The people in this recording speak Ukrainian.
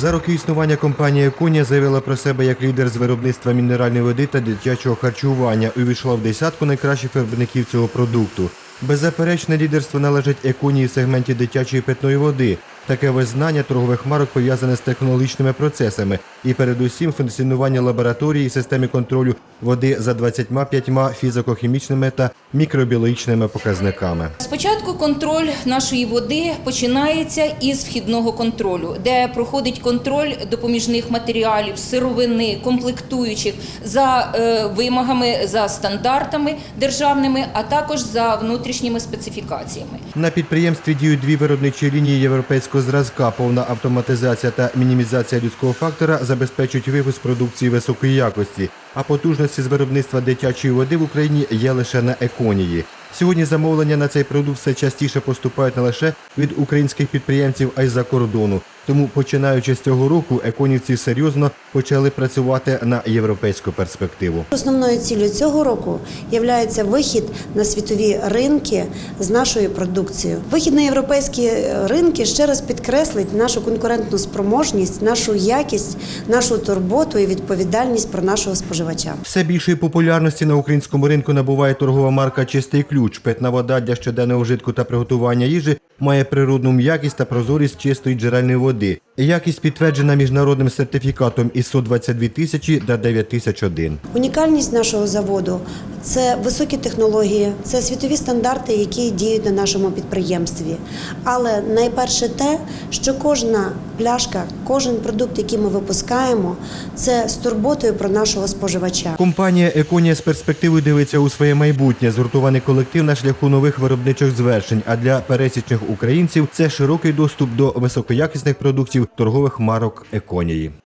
За роки існування компанія Еконія заявила про себе як лідер з виробництва мінеральної води та дитячого харчування. Увійшла в десятку найкращих виробників цього продукту. Беззаперечне лідерство належить Еконії в сегменті дитячої питної води. Таке визнання торгових марок пов'язане з технологічними процесами і передусім функціонування лабораторії і системи контролю води за 25 фізико-хімічними та мікробіологічними показниками. Спочатку контроль нашої води починається із вхідного контролю, де проходить контроль допоміжних матеріалів, сировини, комплектуючих за е, вимогами, за стандартами державними, а також за внутрішніми специфікаціями. На підприємстві діють дві виробничі лінії європейського зразка. Повна автоматизація та мінімізація людського фактора забезпечують випуск продукції високої якості, а потужності з виробництва дитячої води в Україні є лише на еконії. Сьогодні замовлення на цей продукт все частіше поступають не лише від українських підприємців, а й за кордону. Тому, починаючи з цього року, еконівці серйозно почали працювати на європейську перспективу. Основною ціллю цього року є вихід на світові ринки з нашою продукцією. Вихід на європейські ринки ще раз підкреслить нашу конкурентну спроможність, нашу якість, нашу турботу і відповідальність про нашого споживача. Все більшої популярності на українському ринку набуває торгова марка Чистий ключ. Питна вода для щоденного вжитку та приготування їжі має природну м'якість та прозорість чистої джерельної води. poder. Якість підтверджена міжнародним сертифікатом ISO 22 тисячі та 9001. Унікальність нашого заводу це високі технології, це світові стандарти, які діють на нашому підприємстві. Але найперше те, що кожна пляшка, кожен продукт, який ми випускаємо, це з турботою про нашого споживача. Компанія Еконія з перспективою дивиться у своє майбутнє. Згуртований колектив на шляху нових виробничих звершень. А для пересічних українців це широкий доступ до високоякісних продуктів торгових марок Еконії.